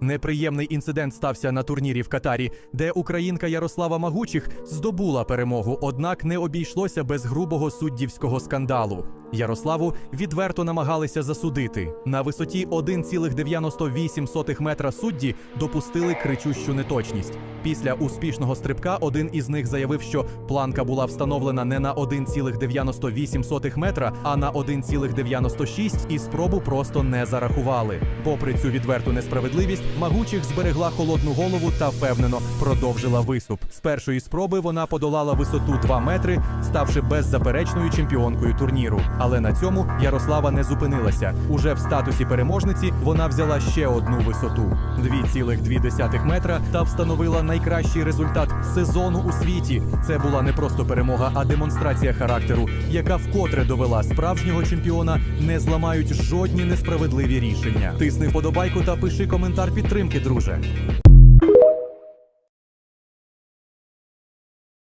Неприємний інцидент стався на турнірі в Катарі, де українка Ярослава Магучих здобула перемогу, однак не обійшлося без грубого суддівського скандалу. Ярославу відверто намагалися засудити. На висоті 1,98 метра судді допустили кричущу неточність. Після успішного стрибка один із них заявив, що планка була встановлена не на 1,98 метра, а на 1,96 і спробу просто не зарахували. Попри цю відверту несправедливість, Магучих зберегла холодну голову та впевнено продовжила виступ. З першої спроби вона подолала висоту 2 метри, ставши беззаперечною чемпіонкою турніру. Але на цьому Ярослава не зупинилася. Уже в статусі переможниці вона взяла ще одну висоту 2,2 метра та встановила найкращий результат сезону у світі. Це була не просто перемога, а демонстрація характеру, яка вкотре довела справжнього чемпіона не зламають жодні несправедливі рішення. Тисни вподобайку та пиши коментар підтримки, друже.